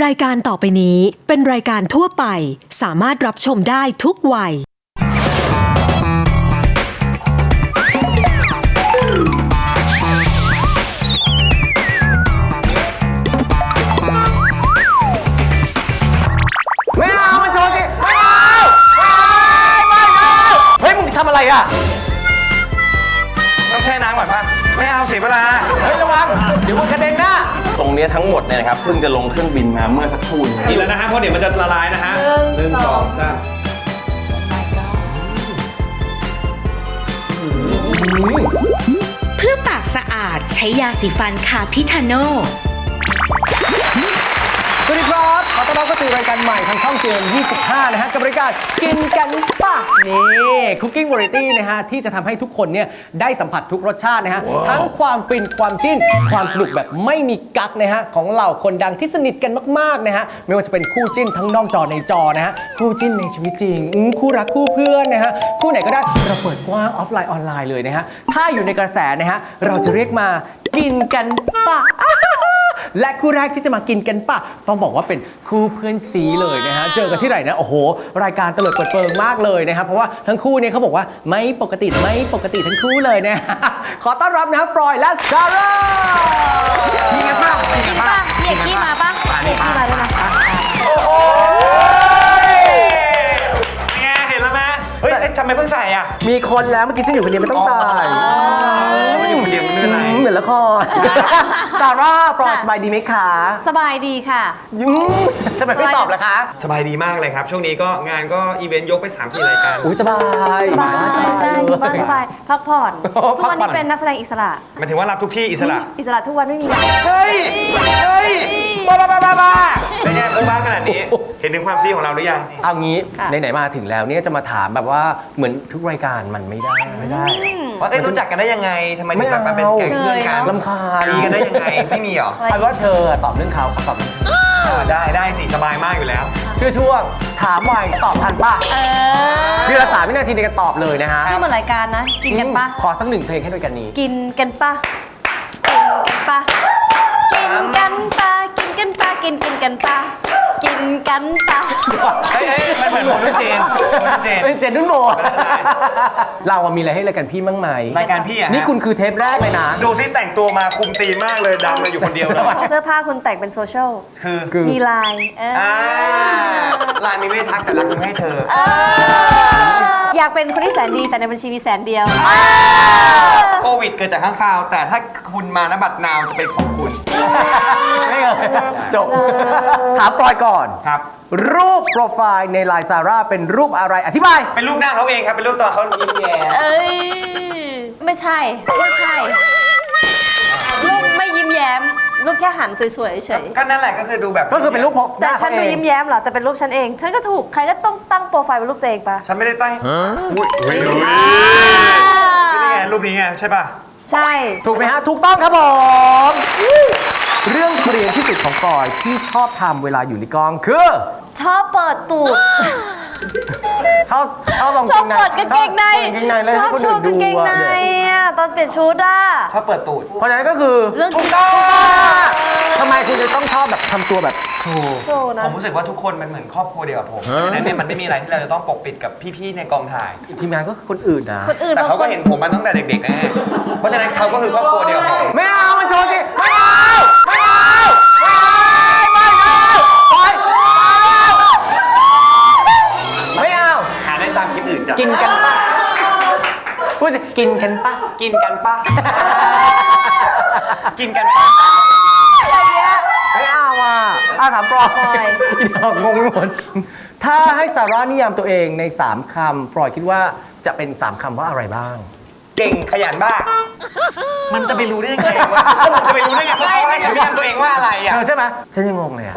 รายการต่อไปนี้เป็นรายการทั่วไปสามารถรับชมได้ทุกวัย ไม่เอามันโชว์ดิไม่เอาไม่เอาไม่เอาเฮ้ยมึงทำอะไรอะต้องแช่น้ำก่อนป่ะไม่เอาเสียเวลา ทั้งหมดเนี่ยนะครับเพิ่งจะลงเครื่องบินมาเมื่อสักครู่นี้กินแล้วนะฮะเพราะเดี๋ยวมันจะละลายนะฮะหนึ่งสองสามเพื่อปากสะอาดใช้ยาสีฟันคาพิทาโนสวัสดีครับขอ ต้อนรับเข้าสู่รายการใหม่ทางช่องเจม25 นะฮะ กับรายการกินกันป่ะ นี่คุกกิ้งวาไรตี้นะฮะ ที่จะทำให้ทุกคนเนี่ยได้สัมผัสทุกรสชาตินะฮะ ทั้งความฟินความจิ้น ความสนุกแบบไม่มีกักนะฮะ ของเหล่าคนดังที่สนิทกันมาก ๆ นะฮะ ไม่ว่าจะเป็นคู่จิ้นทั้งนอกจอในจอนะฮะ คู่จิ้นในชีวิตจริงอืมคู่รักคู่เพื่อนนะฮะ คู่ไหนก็ได้เราเปิดกว้างออฟไลน์ออนไลน์เลยนะฮะ ถ้าอยู่ในกระแสนะฮะ เราจะเรียกมากินกันป่ะ และคู่แรกที่จะมากินกันป่ะต้องบอกว่าเป็นคู่เพื่อนซีเลยนะฮะเจอกันที่ไหนนะโอ้โห รายการเตลิดเปิดเปิงมากเลยนะครับเพราะว่าทั้งคู่เนี่ยเขาบอกว่าไม่ปกติไม่ปกติทั้งคู่เลยนะขอต้อนรับนะครับฟรอยและซาร่ากินกันป่ะกินกันป่ะเด็กกี้มาปะเด็กกี้มาด้วยนะไงเห็นแล้วไหมเฮ้ยเอ๊ะทำไมเพิ่งใส่อะมีคนแล้วเมื่อกี้ฉันอยู่คนเดียวไม่ต้องใส่ไม่อยู่คนเดียวมันไม่เป็นไรอืมเหมือนละคร ซาร่าฟรอยสบายดีไหมคะสบายดีค่ะอืมทำไมไม่ตอบล่ะคะ สบายดีมากเลยครับ ช่วงนี้ก็งานก็อีเวนต์ยกไป3ามสี่รายการ อุ้ยสบายสบายใช่อยู่บ้านสบายพักผ่อน โอ้ทุกวันนี้พักผ่อนเป็นนักแสดงอิสระ หมายถึงว่ารับทุกที่อิสระ อิสระทุกวันไม่มีงานเฮ้ย เฮ้ยบ้าบ้าบ้าบ้าบ้าเป็นไงโอ้บ้าขนาดนี้ เห็นถึงความซีของเราหรือยัง เอางี้ไหนๆมาถึงแล้วเนี่ยจะมาถามแบบว่าเหมือนทุกรายการมันไม่ได้ไม่ได้ ว่าเอ้ยรู้จักกันได้ยังไงทำไมถึงแบบมาเป็นแก๊งเพื่อนกันลำคาญดีกันได้ยังไงไม่มีเหรอเอาเป็นว่าเธอตอบเรื่องเขาเขาตอบเรื่องเธออ่าได้ได้สิสบายมากอยู่แล้ว ชื่อช่วงถามไวตอบทันป่ะเออพี่ละสามวินาทีในการตอบเลยนะฮะชื่อเหมือนรายการนะ กินกันปะขอสักหนึ่งเพลงให้ด้วยกันนี้ กินกันปะกินกันปะกินกันปะกินกันปะกินกินกันปะ กินกันปะเฮ้ยเฮ้ยมันเหมือนโมเดลเจนโมเดลเจน เป็นเจนนุ่นโบ เราอะมีอะไรให้รายการพี่บ้างไหมรายการพี่อะฮะ นี่คุณคือเทปแรกเลยนะ ดูซิแต่งตัวมาคุมตีมมากเลยดำเลยอยู่คนเดียวเลยเสื้อผ้าคุณแต่งเป็นโซเชียลคือคือมีลายเออออ่าไลน์มีไม่ทักแต่รักมึงให้เธอเอออยากเป็นคนที่แสนดีแต่ในบัญชีมีแสนเดียวโควิดเกิดจากข้างคาว แต่ถ้าคุณมานะบัตรนาวจะเป็นของคุณ ไม่เลยจบถามปลอยก่อนครับ รูปโปรไฟล์ในไลน์ซาร่าเป็นรูปอะไรอธิบาย เป็นรูปหน้าเขาเองครับ เป็นรูปตอนเขายิ้มแย้มเอ้ย ไม่ใช่ ไม่ใช่รูปไม่ยิ้มแย้มรูปแค่หันสวยๆเฉย ก็นั่นแหละก็คือดูแบบก็คือเป็นรูปพกแต่ฉันดูยิ้มแย้มเหรอ แต่เป็นรูปฉันเอง ฉันก็ถูก ใครก็ต้องตั้งโปรไฟล์เป็นรูปตัวเองปะฉันไม่ได้ตั้งอุ้ยอุ้ยอุ้ยนี่ไงรูปนี้ไงใช่ป่ะ ใช่ ถูกไหมฮะ ถูกต้องครับผม เรื่องเกรียนที่สุดของกอยที่ชอบทำเวลาอยู่ในกองคือ ชอบเปิดตูด ชอบชอบลองชอบเปิดกางเกงใน ชอบเปิดกางเกงในเลยชอบโชว์กางเกงในอะตอนเปลี่ยนชุดอะชอบเปิดตูด เพราะฉะนั้นก็คือเรื่อง ถูกต้องทำไมคุณจะต้องชอบแบบทำตัวแบบโชว์โชว์นะผมรู้สึกว่าทุกคนมันเหมือนครอบครัวเดียวกับผมดังนั้นเนี่ยมันไม่มีอะไรที่เราจะต้องปกปิดกับพี่ๆในกองถ่าย ทีมงานก็คือคนอื่นนะคนอื่นแต่บางเขาคก็นเห็นผมมาตั้งแต่เด็กๆแน่เพราะฉะนั้นเขาก็คือครอบครัวเดียวกับผมไม่เอา กินกันปะกินกันป่ะกินกันป่ะไม่เอาอะอาถามปลอยอีดอกงงไปหมดถ้าให้ซาร่านิยามตัวเองใน 3คำฟรอยคิดว่าจะเป็น 3คำว่าอะไรบ้าง เก่งขยันบ้า มันจะไปรู้ได้ยังไงวะมันจะไปรู้ได้ยังไงว่าเขาให้คำนิยามตัวเองว่าอะไรอะเธอใช่ไหมฉันยังงงเลยอะ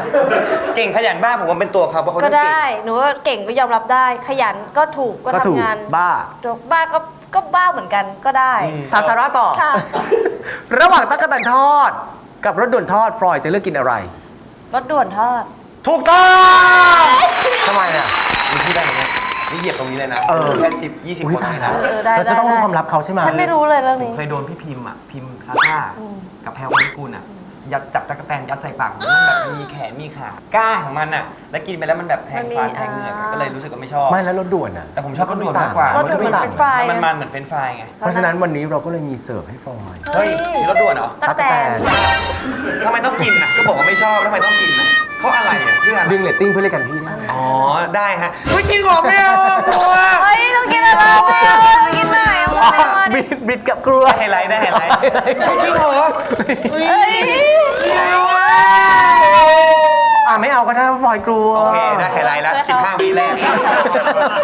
เก่งขยันบ้าผมว่าเป็นตัวเขาเพราะเขาก็เก่งได้ หนูว่าเก่งก็ยอมรับได้ ขยันก็ถูกก็ก็ถูกทำงานบ้าถูกบ้าก็ ก็บ้าเหมือนกันก็ได้ ถามซาร่าต่อ ค่ะ ระหว่างตั๊กแตนทอด กับรสด่วนทอดฟรอยจะเลือกกินอะไร รถด่วนทอด ถูกต้องทำไมอะมีที่ได้ไหมเนี่ยนี่เหยียบตรงนี้เลยนะเออ แค่สิบยี่สิบอุ้ยคนตายแล้ว เออได้เราจะต้องได้ รู้ความลับเขาใช่ไหม ฉันไม่รู้เลยเรื่องนี้ เคยโดนพี่พิมพ์อะ พิมพ์ซาซ่ากับแพลวนิกุลอะ ยัดจับตะกแตนยัดใส่ปากผมมันแบบมันมีแขนมีขาก้างของมันอะ แล้วกินไปแล้วมันแบบแทงฟันแทงเหงือกก็เลยรู้สึกว่าไม่ชอบ ไม่แล้วรถด่วนอะแต่ผมชอบรสด่วนมากกว่า รสด่วนเหมือนเฟรนช์ฟราย มันมันเหมือนเฟรนช์ฟรายไง เพราะฉะนั้นวันนี้เราก็เลยมีเสิร์ฟให้ฟอย เฮ้ยมีรสด่วนเหรอตั๊กแตน ทำไมต้องกินอะก็บอกว่าไม่ชอบแล้วทำไมต้องกินอะเพราะอะไรอะเพื่ออะไรดึงเรตติ้งเพื่อเรียกกันพี่ได้ไหม อ๋อได้ฮะเฮ้ยจริงเหรอไม่เอากลัว เฮ้ย ต้องกินอะไรไม่เอาต้องกินไหนเอามามาดิ บิดบิดกับกลัวได้ไฮไลท์ได้ไฮไลท์จริงเหรอเฮ้ยอะไม่เอาก็ได้ฟอยกลัว โอเคได้ไฮไลท์แล้ว15 วิแรก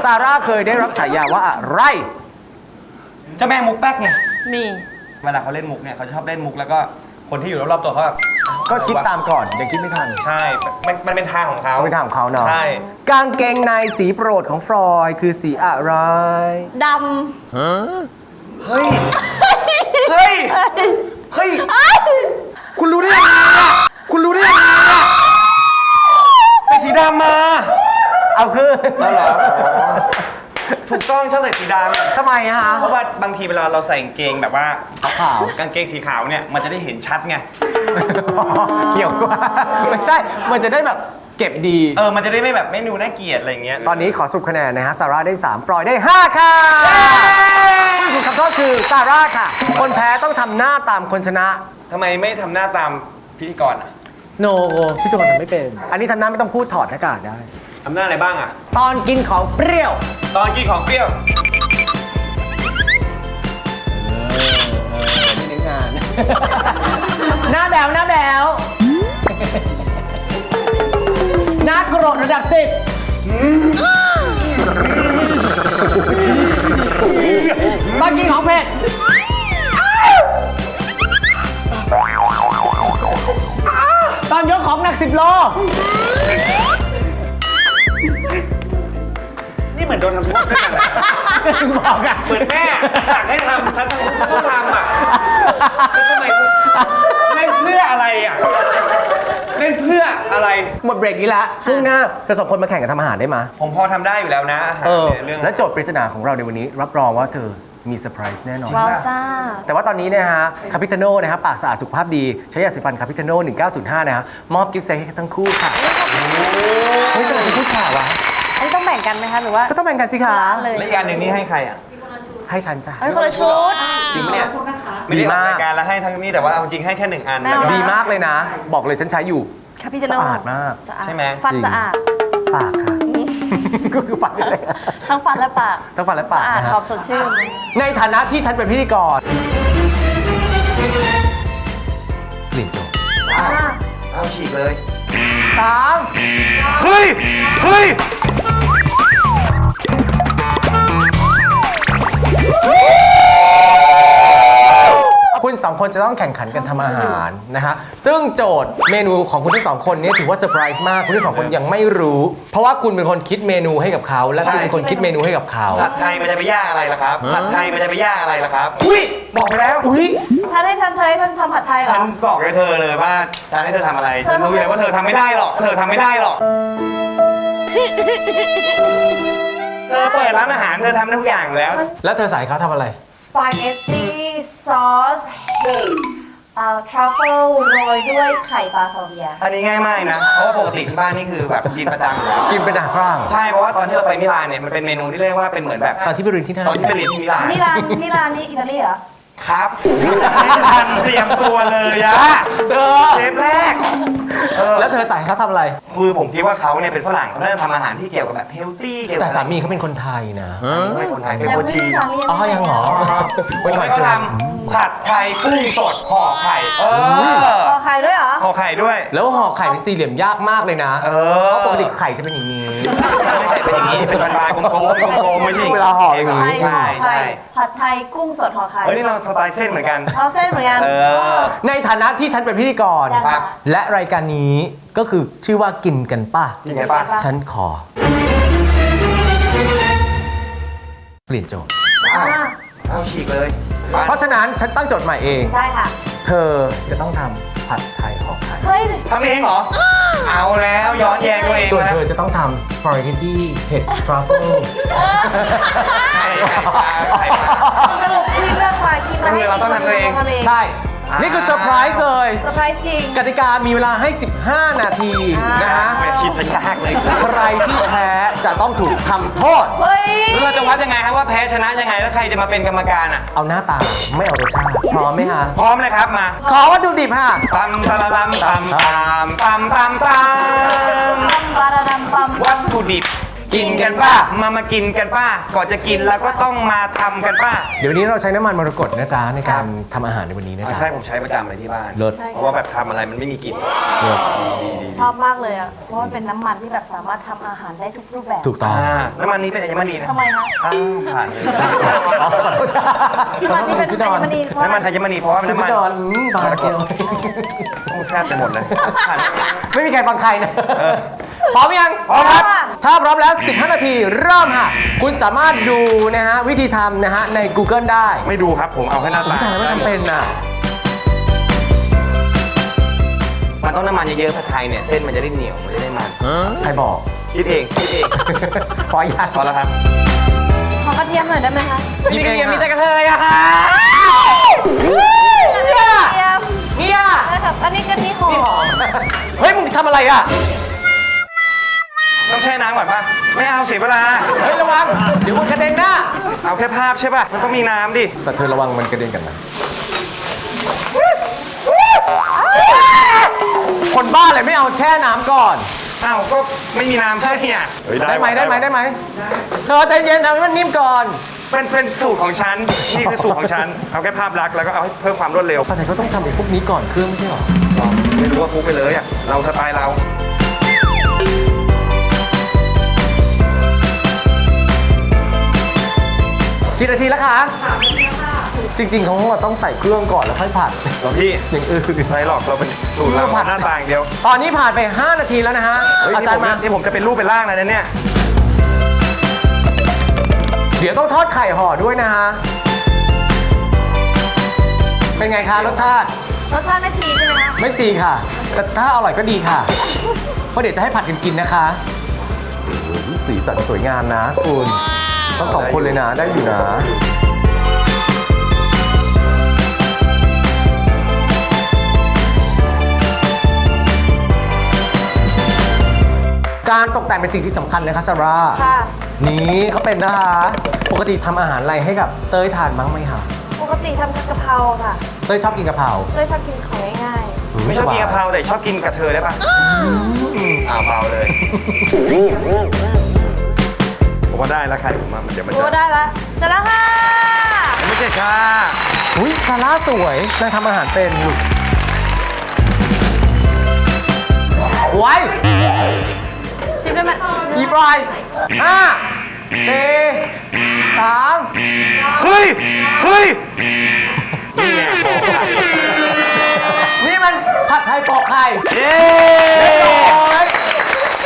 ซาร่าเคยได้รับฉายาว่าอะไร เจ้าแม่มุกแป๊กไงมี เวลาเขาเล่นมุกเนี่ยเขาจะชอบเล่นมุกแล้วก็คนที่อยู่รอบๆตัวเขาแบบ ก็คิดตามก่อนอย่าคิดไม่ทันใช่ มันมันเป็นทางของเขา เอาไปทางของเขาเนาะใช่ กางเกงในสีโปรดของฟรอยคือสีอะไร ดเฮ้ย เฮ้ย เฮ้ย คุณรู้ได้ยังไงอะคุณรู้ได้ยังไงอะใส่สีดำมา เอาคือเอาเหรอ ถูกต้องชอบใส่สีดำทำไมอะฮะเพราะว่าบางทีเวลาเราใส่กางเกงแบบว่าขาวกางเกงสีขาวเนี่ยมันจะได้เห็นชัดไง เกี่ยวว่าไม่ใช่ มันจะได้แบบเก็บดี เออ มันจะได้ไม่แบบไม่ดูน่าเกลียดอะไรอย่างเงี้ย ตอนนี้ขอสรุปคะแนนนะฮะซาร่าได้ 3 ปล่อยได้ 5 ค่ะผู้ถูกคำโทษคือซาร่าค่ะ คนแพ้ต้องทำหน้าตามคนชนะ ทำไมไม่ทำหน้าตามพิธีกรอะ โนพี่ตุกคนทำไม่เป็น อันนี้ทำหน้าไม่ต้องพูดถอดหน้ากากได้ ทำหน้าอะไรบ้างอะ ตอนกินของเปรี้ยว ตอนกินของเปรี้ยวนี่ในงาน หน้าแบวหน้าแบวหน้าโกรธระดับสิบตอนกินของเผ็ด ตอนยกของหนักสิบโล นี่เหมือนโดนทำโทษด้วยกันนะบอกอะเหมือนแม่สั่งให้ทำทั้งทั้งต้องทำอะแล้วทำไมเล่นเพื่ออะไรอะเล่นเพื่ออะไร หมดเบรกนี้แล้วช่วงหน้าจะส่งคนมาแข่งกันทำอาหารได้ไหมยผมพอทำได้อยู่แล้วนะอาหารเออเนี่ยเรื่องและโจทย์ปริศนาของเราในวันนี้ รับรองว่าเธอมีเซอร์ไพรส์แน่นอนำวาวซ่า แต่ว่าตอนนี้นะฮะคาปิตาโน่นะฮะปากสะอาดสุขภาพดี ใช้ยาสีฟันคาปิตาโน่1905นะฮะมอบกิฟต์เซตให้ทั้งคู่ค่ะเฮ้ยทำไมถึงพูดข่าววะอันนี้ต้อ งแบ่งกันไหมคะหรือว่า ก็ต้องแบ่งกันสิคะร้านเลย แล้วอีกอันหนึ่งนี่ให้ใครอะให้ฉันจ้ะ เอ้ยคนละชุด จริงปะเนี่ยไม่ได้ออกรายการแล้วให้ทั้งนี้แต่ว่าเอาจริงให้แค่หนึ่งอันไม่แล้วเอา ก็ ดีมากเลยนะ บอกเลยฉันใช้อยู่คาปิตาโนสะอาดมากสะอาดใช่ไหม ฟันจริง สะอาด ปากค่ะ ก็คือปากนี่แหละ ทั้งฟันและปากทั้งฟันและปากสะอาดนะฮะ หอมสดชื่น ในฐานะที่ฉันเป็นพิธีกรกลิ่นโจบเอาฉีกเลยสามเฮ้ยเฮ้ย คุณสองคนจะต้องแข่งขันกันทำอาหารนะฮะ ซึ่งโจทย์เมนูของคุณทั้งสองคนเนี้ถือว่าเซอร์ไพรส์มาก คุณทั้งสองคนยังไม่รู้ เพราะว่าคุณเป็นคนคิดเมนูให้กับเขา และคุณเป็นคนคิดเมนูให้กับเขา ผัดไทยมันจะไปยากอะไรล่ะครับ ผัดไทยมันจะไปยากอะไรล่ะครับ อุ้ยบอกไปแล้วอุ้ยฉันให้ฉันเธอให้ฉันทำผัดไทยเหรฉัอนบอกกับเธอเลยว่าฉันให้เธอทำอะไรเธอฉันรู้อยู่แล้วว่าเธอทำไม่ได้หรอก เธอทำไม่ได้หรอก เธอเปิดร้านอาหารเธอทำได้ทุกอย่างอยู่แล้ว แล้วเธอใส่เขาทำอะไร สปาเกตตี้ซอสเห็ดเอ่อทรัฟเฟิลโรยด้วยไข่ปลาซาเวีย อันนี้ง่ายมากนะ เพราะว่าปกติที่บ้านนี่คือแบบกินประจำอยู่แล้วกินเป็นอาหารฝรั่งใช่ เพราะว่าตอนที่เราไปมิลานเนี่ยมันเป็นเมนูที่เรียกว่าเป็นเหมือนแบบตอนที่ไปเรียนที่นั่นตอนที่ไปเรียนที่มิลานมิลานมิลานนี่อิตาลีเหรอ ครับไม่ทันเตรียมตัวเลยอะเธอเชฟแรกเออแล้วเธอใส่เขาทำอะไร คือผมคิดว่าเขาเนี่ยเป็นฝรั่งเขาน่าจะทำอาหารที่เกี่ยวกับแบบเฮลตี้เกี่ยวกับแต่สามีเขาเป็นคนไทยนะ ไม่คนไทยเป็นยังคนไม่จีมีนสามีอ๋อ ยังเหรอ ผมไว้ก่อนก็เจอทำ ผัดไทยกุ้งสดห่อไข่ เออพอไข่ด้วยเหรอ ห่อไข่ด้วย แล้วห่อไข่เป็นสี่เหลี่ยมยากมากเลยนะเอเพอราะปกติไข่จะเป็นอย่างนี้ ไม่ใช่เป็นอย่างนี้เป็นบานๆกลมๆกลมๆไม่ใช่เวลาห่ออย่างนี้ ใช่ไข่ใช่ผัดไทยกุ้งสดห่อไข่เฮ้ยนี่เราสไตล์เส้นเหมือนกันเอาเส้นเหมือนกัน เออ ในฐานะที่ฉันเป็นพิธีกรยังครับ และรายการนี้ก็คือชื่อว่ากินกันป้ายังไงบ้างฉันขอ เปลี่ยนโจทย์อ้า วเอาฉีกเลยบ้านเพราะฉะนั้นฉันตั้งโจทย์ใหม่เอง ได้ค่ะ เธอจะต้องทำผัดไทยห่อไข่เฮ้ย ทำเองเหรอ เอาแล้วย้อนแย้งตัวเองส่วนแล้วเธอจะต้องทำสปาเกตตี้เห็ดทรัฟเฟิลไข่ไข่ปลาไข่ปลา สรุปที่เลือกมาคิดมาให้คือเราต้องทำตัวเองทำเอง ใช่ นี่คือเซอร์ไพรส์เลยเซอร์ไพรส์จริง กติกามีเวลาให้ 15 นาทีนะฮะไม่คิดซะยากเลยใครที่แพ้จะต้องถูกทำโทษ เฮ้ย แล้วเราจะวัดยังไงครับว่าแพ้ชนะยังไงแล้วใครจะมาเป็นกรรมการอะ เอาหน้าตาไม่เอารสชาติพร้อมไหมฮะ พร้อมเลยครับมาขอวัตถุดิบค่ะตำตะละลำตำตำตำตำตปัมปาราดัมปัมำวัตถุดิบ กินกันป้า มามากินกันป้า ก่อนจะกินแล้วก็ต้องมาทำกันป้าเดี๋ยวนี้เราใช้น้ำมันมรกตนะจ๊ะในการทำอาหารในวันนี้นะจ๊ะ ใช่ผมใช้ประจำเลยที่บ้าน เลิศ เพราะว่าแบบทำอะไรมันไม่มีกลิ่นเลิศชอบมากเลยอะ เพราะมันเป็นน้ำมันที่แบบสามารถทำอาหารได้ทุกรูปแบบถูกต้องอ่าน้ำมันนี้เป็นอัญมณีนะทำไมคะอ้าวผ่านเลยอ๋อขอโทษจ้ะน้ำมันที่เป็นชุดอันอนญมณีเพราะน้ำมันอัญมณีเพราะว่าชุน้ำมันดนอนอืมบางเชียวต้องแซ่บไปหมดเลยผ่านไม่มีใครฟังใครนะ พร้อมยังพร้อมครับ ถ้าพร้อมแล้ว 15 นาทีเริ่มค่ะ คุณสามารถดูนะฮะวิธีทำนะฮะใน Google ได้ไม่ดูครับ ผมเอาแค่หน้าตาแต่ไม่จำเป็นน่ะมันต้องน้ำมันเยอะๆผัดไทยเนี่ยเส้นมันจะได้เหนียวมันจะได้มัน ใครบอก คิดเองคิดเองขออนุญาตพอแล้วครับขอกระเทียมหน่อยได้ไหมคะหยิบเองมีแต่ค่ะกระเทยอะค่ะกระเทียมเนี่ยได้ครับอันนี้กะทิหอมเฮ้ยมึงทำอะไรอะ ต้องแช่น้ำก่อนป่ะ ไม่เอาเสียเวลา เฮ้ยระวัง เดี๋ยวมึงกระเด็นหน้า เอาแค่ภาพใช่ป่ะ มันต้องมีน้ำดิ แต่เธอระวังมันกระเด็นกันนะ คนบ้าเลยไม่เอาแช่น้ำก่อนอ้าวก็ไม่มีน้ำให้เนี่ยได้ไหมได้ไหมได้ไหมเธอใจเย็นทำให้มันนิ่มก่อนเป็นเป็นสูตรของฉัน นี่คือสูตรของฉัน เอาแค่ภาพลักษณ์แล้วก็เอาให้เพิ่มความรวดเร็ว แต่เขาต้องทำไอ้พวกนี้ก่อนเครื่องไม่ใช่หรอ ไม่รู้ว่าพุกไปเลยอะ เราสไตล์เรา กี่นาทีแล้วคะจริงๆเขาต้องใส่เครื่องก่อนแล้วค่อยผัดหลวงพี่อย่างอื่นไรหรอกเราเป็นสูตรเราหน้าตาอย่างเดียวตอนนี้ผ่านไป 5 นาทีแล้วนะฮะเฮ้ยอานี่จารผมย์มานี่ผมจะเป็นรูปเป็นร่างแล้วนะเนี่ย เดี๋ยวต้องทอดไข่ห่อด้วยนะฮะเป็นไงคะรสชาติรสชาติไม่ซีใช่ไหมคะไม่ซีค่ะ แต่ถ้าอร่อยก็ดีค่ะ เพราะเดี๋ยวจะให้ผัดกันกินนะคะโอ้โหสีสันสวยงามนะคุณ ต้องสองคนเลยนะได้อยู่นะ การตกแต่งเป็นสิ่งที่สำคัญนะคะซาร่าค่ะ นี่เขาเป็นนะคะ ปกติทำอาหารอะไรให้กับเต้ยทานบ้างไหมคะปกติทำกะเพราค่ะเต้ยชอบกินกะเพราเลยชอบกินของง่ายไม่ชอบกินกะเพราแต่ชอบกินกระเทยได้ป่ะอ้าวเบาเลยผม ว่าได้แล้วใครผมว่ามันเดี๋ยวมันๆจะ โอ้ได้ละเสร็จแล้วค่ะ ไม่ใช่ค่ะอุ้ยซาร่าสวยนางทำอาหารเป็นลูกไว้ชิมได้ไหมอีบรายห้าสี่สามเฮ้ย เฮ้ย นี่มันผัดไทยปอกไข่เย้โอ้ย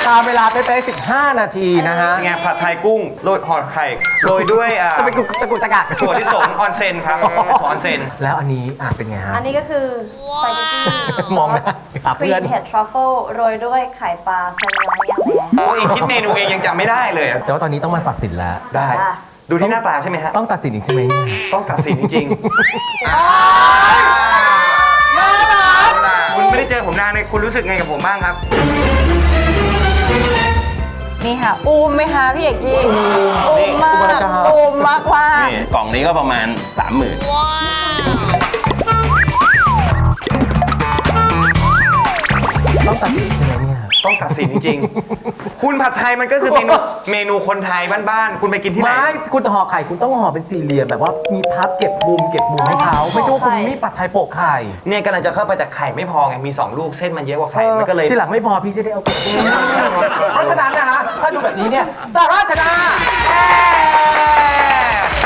ตามเวลาเป๊ะๆ15 นาทีนะฮะ ไงผัดไทยกุ้งโรยห่อไข่โรยด้วยอ่าจะไปกุกตะกุกตะกักถั่วลิสงออนเซนครับถั่วออนเซนแล้วอันนี้อะเป็นไงฮะ อันนี้ก็คือสปาเกตตี้มองไม่ได้หาครีเพื่อนมเผ็ดทรัฟเฟิลโรยด้วยไข่ปลาไซรัสย่างแหลตัวเองคิดเมนูเองยังจำไม่ได้เลยอะแต่ว่าตอนนี้ต้องมาตัดสินแล้ว ได้ ดูที่หน้าตาใช่ไหมฮะ ต้องตัดสินอีกใช่ไหมเนี่ยต้องตัดสินจริงๆคุณไม่ได้เจอผมนานเลยคุณรู้สึกไงกับผมบ้างครับนี่ ค่ะ อูมไหมคะพี่เอกกี้อูมมากอูมมากว่านี่กล่องนี้ก็ประมาณ 30,000ต้องตัด ต้องตัดสินจริงๆ คุณผัดไทยมันก็คือเมนูเมนูคนไทยบ้านๆ คุณไปกินที่ไหน ไม่คุณห่อไข่คุณต้องห่อเป็นสี่เหลี่ยมแบบว่ามีพับเก็บมุมเก็บมุมให้เขาไม่ใช่ว่าคุณมีปัดไทยโปะไข่เนี่ยกำลังจะเข้าไปแต่ไข่ไม่พอไง มี 2 ลูกเส้นมันเยอะกว่าไข่ มันก็เลย ที่หลังไม่พอพี่จะได้เอาเพราะฉะนั้นนะฮะถ้าดูแบบนี้เนี่ยสาราชนะ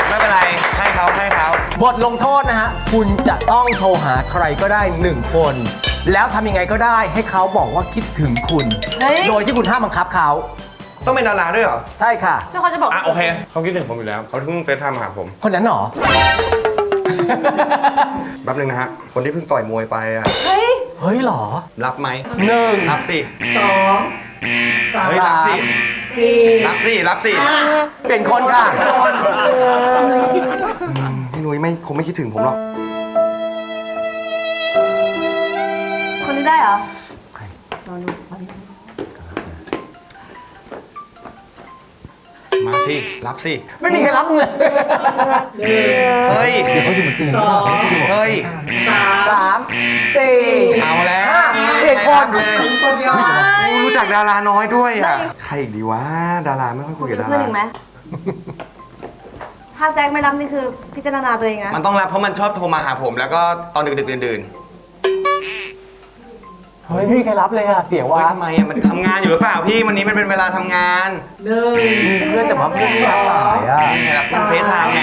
ไม่เป็นไร ให้เขาให้เขาบทลงโทษนะฮะคุณจะต้องโทรหาใครก็ได้หนึ่งคน แล้วทำยังไงก็ได้ให้เขาบอกว่าคิดถึงคุณ เฮ้ย โดยที่คุณห้ามบังคับเขา ต้องเป็นดาราด้วยเหรอ ใช่ค่ะ ซึ่งเขาจะบอกอะโอเคเขาคิดถึงผมอยู่แล้วเขาเพิ่งเฟซไทม์มาหาผมคนนั้นเหรอ แป๊บนึงนะฮะ คนที่เพิ่งต่อยมวยไปอะเฮ้ย เฮ้ยเหรอ รับไหมหนึ่ง รับสิสองสามเฮ้ยรับสิสี่รับสิรับสิเป็นคนค่ะ พี่นุ้ยไม่คงไม่คิดถึงผมหรอก เหรอมาสิ รับสิ ไม่มีใครรับเลยเฮ้ยเฮ้ยสามสี่เอาแล้วห้าเจ็ดคนเลยกูรู้จักดาราน้อยด้วยอะ ใครอีกดีวะ ดาราไม่ค่อยคุยกับดาเพื่อนราอีกไหมถ้าแจ็คไม่รับนี่คือพิจารณาตัวเองนะมันต้องรับเพราะมันชอบโทรมาหาผม แล้วก็ตอนดึกๆดื่น เฮ้ยไม่มีใครรับเลยอะเสียๆวะเฮ้ยทำไมอะมันทำงานอยู่หรือเปล่าพี่วันนี้มันเป็นเวลาทำงานมีเพื่อนแต่ว่าเพื่อนไม่รับสายอะมันเฟซไทม์ไง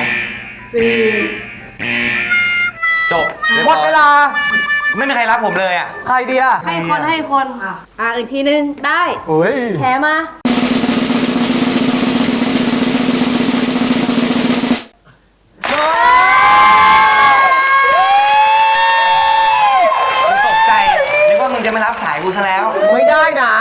จบรียบหมร้อยดเวลาไม่มีใครรับผมเลยอะ ใครดีอะให้คนให้คนอะอีกทีนึงได้โอ้ยแขมา นะ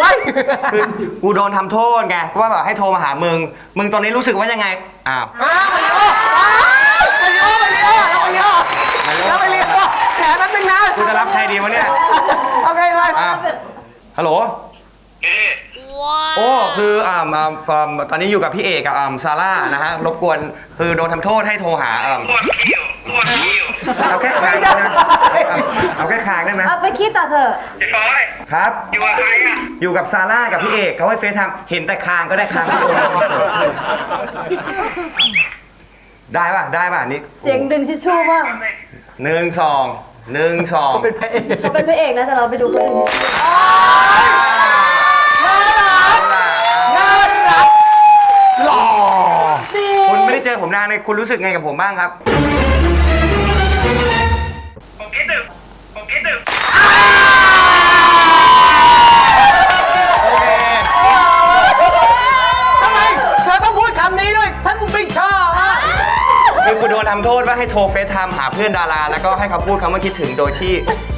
ว้ายคือกูโดนทำโทษไงว่าแบบให้โทรมาหามึง มึงตอนนี้รู้สึกว่ายังไง อ้าวอ้าวมาริโอมาริโอมาริโอแล้วมาริโอแล้วมาริโอแขนแป๊บนึงนะกูจะรับใครดีวะเนี่ย โอเคเลยอ้าวฮัลโหล โอ้คืออ่าอ่าอ่าตอนนี้อยู่กับพี่เอกกับอ่าซาร่านะฮะรบกวนคือโดนทำโทษให้โทรหาอ่าเอาแค่คางได้ไหมเอาแค่คางได้ไหมเอาไปคิดต่อเถอะครับ อยู่กับใครอะอยู่กับซาร่ากับพี่เอกเขาให้เฟซทำเห็นแต่คางก็ได้คางไม่โดนได้ป่ะได้ป่ะนี่เสียงดึงชิชชู่มากหนึ่งสองหนึ่งสองเขาเป็นพระเอกเขาเป็นพระเอกนะแต่เราไปดูเขาดึงน่ารักหล่อ คุณไม่ได้เจอผม นานเลยคุณรู้สึกไงกับผมบ้างครับทำไมเธอต้องพูดคำนี้ด้วย ฉันไม่ชอบอะคือคุณโดนทำโทษว่าให้โทรเฟซไทม์หาเพื่อนดารา แล้วก็ให้เขาพูดคำว่าคิดถึงโดยที่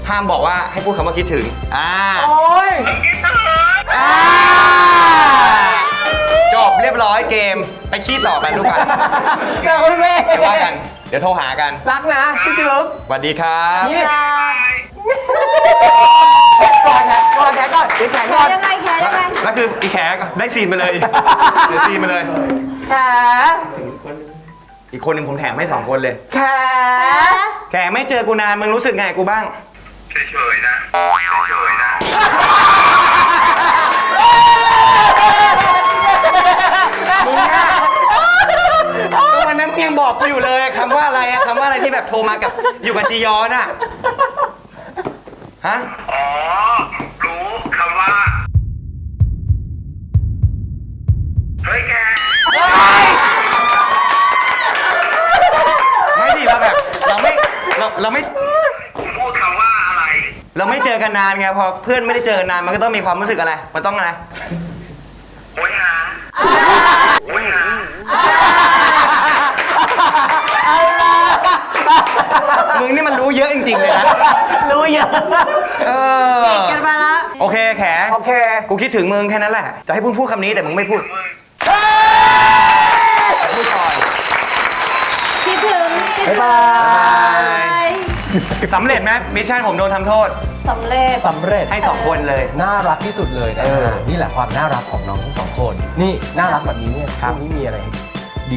ห้ามบอกว่าให้พูดคำว่าคิดถึง อ่า โอ้ยจบ เรียบร้อยเกมไปขี้ต่อกันทุกกันเจอคุณเมย์เดี๋ยวว่ากัน เดี๋ยวโทรหากันรักนะพี่จุ๊บสวัสดีครับนี่ก่อนแขนก่อนแขนก่อนเดี๋ยวแขนแขก่อนยังไงแขยังไงแล้วคืออีแขได้ซีนไปเลยเดี๋ยวซีนไปเลยแขนอีกคนหนึ่งผมแถมให้สองคนเลยแขนแขไม่เจอกูนานมึงรู้สึกไงกับกูบ้างมึงอะก็วันนั้นมึง ยังบอกกูอยู่เลยคำว่าอะไรอะคำว่าอะไรที่แบบโทรมากับอยู่กับจียอนอะฮะอ๋อ รู้คำว่า เฮ้ยแก ไม่ดิเราแบบเราไม่เราเราไม่ผมพูดคำว่าอะไร เราไม่เจอกันนานไงพอเพื่อนไม่ได้เจอกันนานมันก็ต้องมีความรู้สึกอะไร มันต้องอะไร โอ้ยหาโอ้ยหา มึงนี่มัน รู้เยอะจริงๆเลยนะ รู้เยอะเออกันมาละโอเคแข โอเค กูคิดถึงมึงแค่นั้นแหละ จะให้พูดพูดคำนี้แต่มึงไม่พูดพูดก่อนคิดถึงคิดถึงบ๊ายบายสำเร็จไหมมิชชั่นผมโดนทำโทษ สำเร็จ สำเร็จ ให้สองคนเลย น่ารักที่สุดเลยนะเออ นี่แหละความน่ารักของน้องทั้งสองคน นี่น่ารักแบบนี้เนี่ยช่วงนี้มีอะไร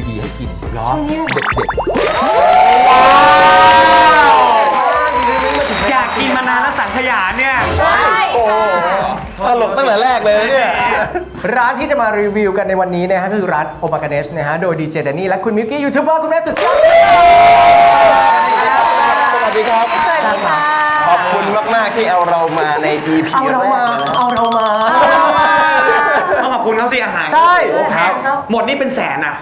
ดีๆให้กินเหรอเด็ด อยากกินมานานแล้วสังขยาเนี่ยใช่ตลกตั้งแต่แรกเลยเนี่ยๆร้านที่จะมารีวิวกันในวันนี้นะฮะคือร้านโอมากาเนชนะฮะโดยดีเจแดนนี่และคุณมิวกี้ยูทูบเบอร์คุณแม่สุดยอดสวัสดีครับ สวัสดีค่ะขอบคุณมาก ๆ ที่เอาเรามาใน EP เอาเรามาแรกนะเอาเรามา ต้องขอบคุณเขาสิอาหารใช่โอ้แพงครับหมดนี่เป็นแสนอะ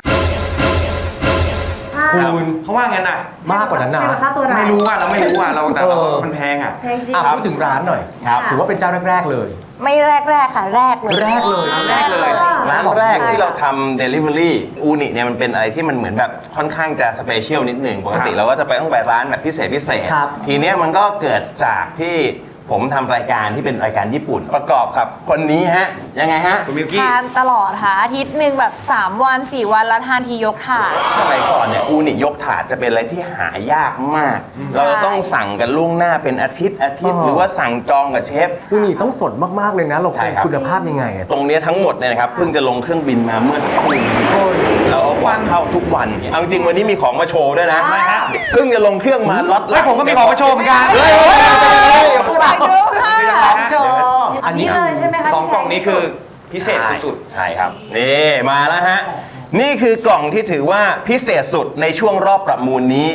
คุณเขาว่างั้นอะมากกว่านั้นนะแพงกว่าค่าตัวร้าน ไม่รู้อะเราไม่รู้อะเราแต่เรามันแพงอะ แพงจริง อะพูดถึงร้านหน่อยครับ ถือว่าเป็นเจ้าแรก ๆ เลย ไม่แรกแรกๆค่ะ แรกเลย แรกเลยแรกเลย ร้านแรกที่เราทำ Delivery อูนิเนี่ยมันเป็นอะไรที่มันเหมือนแบบค่อนข้างจะสเปเชียลนิดหนึ่งปกติเราก็จะไปต้องไปร้านแบบพิเศษพิเศษ ครับ ทีเนี้ยมันก็เกิดจากที่ ผมทำรายการที่เป็นรายการญี่ปุ่น ประกอบกับคนนี้ฮะ ยังไงฮะคุณมิวกี้ทานตลอดค่ะอาทิตย์หนึ่งแบบ 3 วัน 4 วันแล้วทานทียกถาด สมัยก่อนเนี่ยอูนิยกถาดจะเป็นอะไรที่หายากมาก เราจะต้องสั่งกันล่วงหน้าเป็นอาทิตย์อาทิตย์อ๋อหรือว่าสั่งจองกับเชฟ อูนี่ต้องสดมากๆเลยนะ เราใช่เป็นครับ คุณภาพยังไงอะตรงเนี้ยทั้งหมดเนี่ยนะครับเพิ่งจะลงเครื่องบินมาเมื่อสักครู่เราเอาวันเข้าทุกวันเอาจริงๆวันนี้มีของมาโชว์ด้วยนะเพิ่งจะลงเครื่องมาล็อตแล้วผมก็มีของมาโชว์เหมือนกัน เฮ้ยเฮ้ยเฮ้ยเฮ้ยอย่าพูดไปดูค่ะโชว์อันนี้เลยใช่ไหมคะสองกล่องนี้คือพิเศษสุดใช่ครับ นี่มาแล้วฮะ นี่คือกล่องที่ถือว่าพิเศษสุดในช่วงรอบประมูลนี้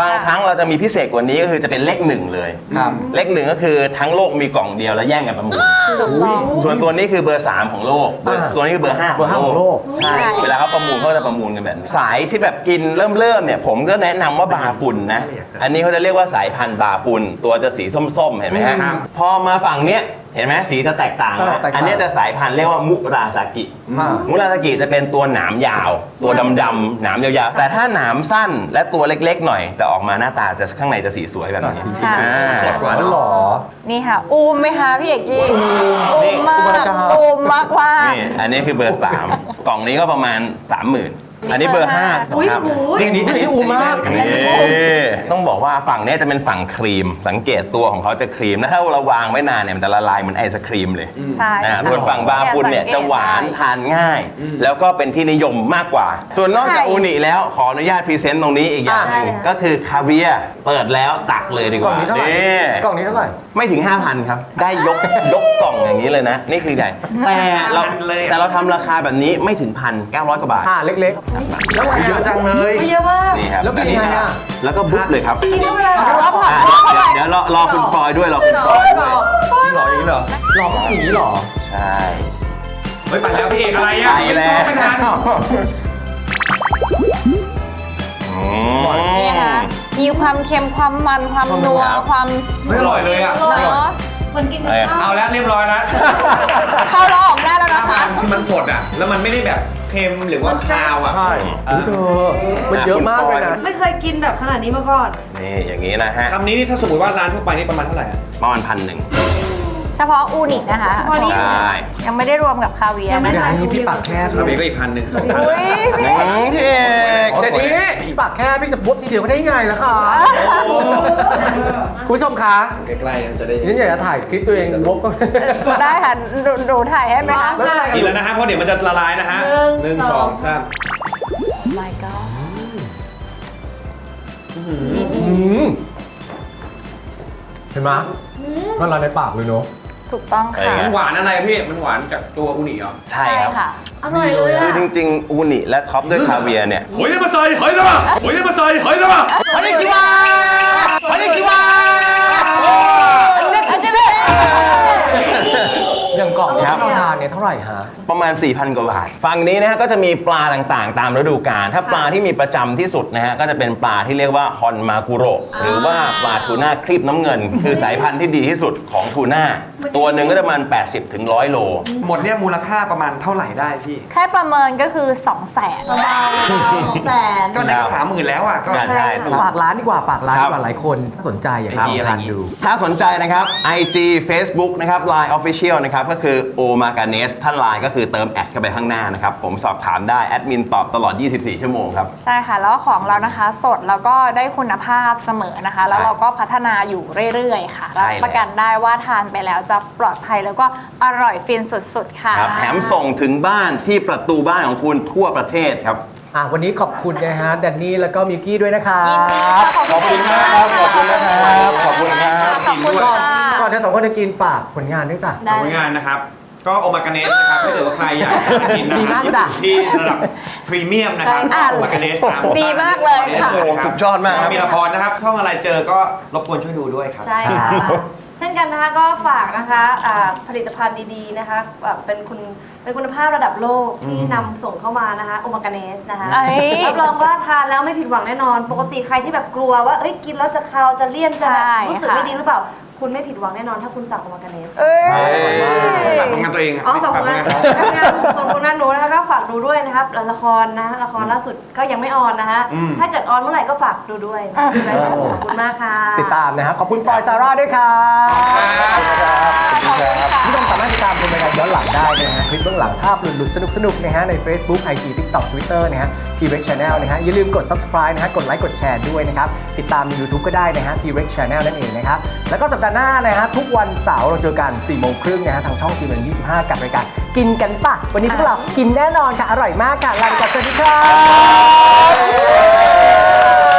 บางครั้งเราจะมีพิเศษกว่านี้ก็คือจะเป็นเลขหนึ่งเลยครับเลขหนึ่งก็คือทั้งโลกมีกล่องเดียวแล้วแย่งกันประมูล ส่วนตัวนี้คือเบอร์ 3 ของโลกเบอร์อ่าตัวนี้คือเบอร์5เบอร์ห้าของโลกใช่เวลาเขาประมูลเขาจะประมูลกันแบบนี้สายที่แบบกินเริ่มเริ่มๆเนี่ยผมก็แนะนำว่าบาฟุนนะ อันนี้เขาจะเรียกว่าสายพันธุ์บาฟุนตัวจะสีส้มๆเห็นไหมฮะพอมาฝั่งเนี้ยเห็นไหมสีจะแตกต่างเออนะแตกต่าง อันเนี้ยจะสายพันธุ์เรียกว่ามุราซากิ อ่า มุราซากิจะเป็นตัวหนามยาว ตัวดำๆหนามยาวๆ แต่ถ้าหนามสั้นและตัวเล็กๆหน่อยจะออกมาหน้าตาจะข้างในจะสีสวยแบบนี้สีสวย อ่า สดกว่าหรอ นี่ค่ะ อูมไหมคะพี่เอกกี้นี่อูมมากอุปกรณ์อูมมากว่านี่อันนี้คือเบอร์ 3 กล่องนี้ก็ประมาณ 30,000 อันนี้เบอร์5อุ้ยครับหูยจริงนี้อันนี้อูมาก นี่ต้องบอกว่าฝั่งเนี้ยจะเป็นฝั่งครีม สังเกตตัวของเขาจะครีมแล้วถ้าเราวางไว้นานเนี่ยมันจะละลายเหมือนไอศครีมเลยใช่อ่าส่วนฝั่งบาฟุนเนี่ยสังกตจะหวานได้ทานง่าย แล้วก็เป็นที่นิยมมากกว่า ส่วนนอกจากใช่อูนิแล้วขออนุญาตพรีเซนต์ตรงนี้อีกอย่างหนึงได้ค่ะก็คือคาเวียร์เปิดแล้วตักเลยดีกกล่องว่านี้เท่าไหร่นี่ กล่องนี้เท่าไหร่ไม่ถึง 5,000 ครับ ได้ยก ยกกล่องอย่างนี้เลยนะ นี่คือใหญ่แต่เราแต่เราทำราคาแบบนี้ไม่ถึงพันเก้าร้อยกว่าบาทอ่าเล็กๆเยอะจังเลย เยอะมาก นี่ครับแล้วกินยังไงอะ แล้วก็บุ๊บเลยครับกินได้เวลาเหรอแล้วผักอะเดี๋ยวเดี๋ยวรอรอคุณฟอยด้วยรอคุณฟอยด้วยจริงเหรออย่างนี้เหรอๆรอเขาอย่างนี้เหรอ ใช่เฮ้ยไปแล้วพี่เอกอะไรไปอะแล้วไม่ทันอืมนี่ค่ะ มีความเค็มความมันความนัวความไม่อร่อยเลยอะเนาะคนกินอะไรอะข้าวเอาแล้วเรียบร้อยแล้วเข้าแล้วออกได้แล้วนะคะคือมันสดอะ แล้วมันไม่ได้แบบเค็มหรือว่าคาวอะใช่อุ๊ยเธอมันเยอะมากเลยนะ ไม่เคยกินแบบขนาดนี้มาก่อน นี่อย่างนี้นะฮะคำนี้นี่ถ้าสมมติว่าร้านทั่วไปนี่ประมาณเท่าไหร่อะประมาณพันหนึ่ง เฉพาะอูนินะคะเฉพาะนี่ใช่ยังไม่ได้รวมกับคาเวียร์ยังไม่นะอย่างคะนี้พี่ปากแคบเราเองก็อีกพันหนึ่งสองพันอุ้ยพี่อืมพี่เอกแต่นี้พี่ปากแคบพี่จะบุ๊บทีเดียวก็ได้ไงล่ะคะคุณผู้ชมคะใกล้ๆกันจะได้ฉันอยากจะถ่ายคลิปตัวเองบุ๊บก็ได้ค่ะดูดูถ่ายให้ไหมคะได้กินแล้วนะฮะเพราะเดี๋ยวมันจะละลายนะฮะหนึ่งสสอองงสาม my god อืมเห็นไหมมันลอยในปากเลยเนาะ ถูกต้องค่ะ มันหวานอะไรพี่ มันหวานจากตัวอูนิเหรอ ใช่ครับค่ะอร่อยเลยคืออะจริงๆ อูนิและท็อปด้วยคาเวียร์เนี่ยหอยมาใส่หอยละมาหอยมาใส่หอยละมาคอนนิจิวาคอนนิจิวาอันนี้อย่า เราทานเนี่ยเท่าไหร่ฮะ ประมาณ 4,000 กว่าบาท ฝั่งนี้นะฮะก็จะมีปลาต่างๆ ตามฤดูกาล ถ้าปลาที่มีประจำที่สุดนะฮะก็จะเป็นปลาที่เรียกว่าฮอนมากุโรหรือว่าปลาทูน่าครีบน้ำเงิน คือสายพันธุ์ที่ดีที่สุดของทูน่า ตัวหนึ่งก็จะประมาณ 80ถึง100 โล หมดเนี่ยมูลค่าประมาณเท่าไหร่ได้พี่ แค่ประเมินก็คือ 2 0 0 0 0 0เบาๆสองแสน ก็ได้สามหมื่นแล้วอะก็ ใช่ถูกฝากร้านดีกว่าฝากร้านครัดีบกว่าหลายคนสนใจอยากจะ IG อะไรทานดู ถ้าสนใจนะครับ IG Facebook นะครับ Line Official นะครับ ก็คือ o m a g a n e s ถ้า Line ก็คือเติมแอดเข้าไปข้างหน้านะครับ ผมสอบถามได้แอดมินตอบตลอด 24 ชั่วโมงครับ ใช่ค่ะ แล้วของเรานะคะสดแล้วก็ได้คุณภาพเสมอนะคะ แล้วเราก็พัฒนาอยู่เรื่อยๆ ค่ะใช่รับเลยประกันได้ว่าทานไปแล้วจะปลอดภัยแล้วก็อร่อยฟินสุดๆ ค่ะครับแถมส่งถึงบ้านที่ประตูบ้านของคุณทั่วประเทศครับ อะวันนี้ขอบคุณนะฮะแดนนี่แล้วก็มิวกี้ด้วยนะคะยินดีค่ะขอบคุณมากครับขอบคุณนะครับขอบคุณครับ ขอบคุณก่อนค่ะ ก่อนที่สองคนจะกินฝากผลงานด้วยจ้ะได้ผลงานนะครับ ก็โอมากาเนสนะครับถ้าเกิดว่าใครอยากจะกินอาดีหารมากญี่จ้ะ ปุ่นที่ระดับพรีเมียมนะครัใช่อะโอมากาเนสตามดีมากเลยค่ะ โอ้โหสุดยอดมากครับ มีละครนะครับช่องอะไรเจอก็รบกวนช่วยดูด้วยครับ ใช่ค่ะ เช่นกันนะคะก็ฝากนะคะอ่าผลิตภัณฑ์ดีๆนะคะแบบเป็นคุณเป็นคุณภาพระดับโลกที่นำส่งเข้ามานะคะโอมากาเนสนะคะเอ้ยรับรองว่าทานแล้วไม่ผิดหวังแน่นอน ปกติใครที่แบบกลัวว่าเอ้ยกินแล้วจะคาวจะเลี่ยนจะแบบใช่รู้สึกค่ะไม่ดีหรือเปล่า คุณไม่ผิดหวังแน่นอนถ้าคุณสั่งโอมากาเนส เอ้ย ฝากผลงานตัวเองะอ๋อฝากผลงานฝากผลงานส่วนผลงานหนูนะคะก็ฝากดูด้วยนะครับละครนะละครล่าสุดก็ยังไม่ออนนะฮะถ้าเกิดออนเมื่อไหร่ก็ฝากดูด้วยนะขอบคุณมากค่ะ ติดตามนะฮะขอบคุณฟอยซาร่าด้วยครับผู้ชมสามารถติดตามชมรายการย้อนหลังได้นะฮะคลิปเบื้องหลังภาพหลุดๆสนุกๆนะฮะใน Facebook IG TikTok Twitter นะฮะ T-Rex Channel นะฮะอย่าลืมกด subscribe นะฮะกดไลค์กดแชร์ด้วยนะครับติดตามใน YouTube ก็ได้นะฮะ T-Rex Channel นั่นเองนะครับแล้วก็สัปดาห์หน้านะฮะทุกวันเสาร์เราเจอกัน4โมงครึ่งนะฮะทางช่อง T-Rex 25 กับรายการกินกันปะวันนี้พวกเรากินแน่นอนค่ะ อร่อยมากค่ะลาไปก่อนสวัสดีครับ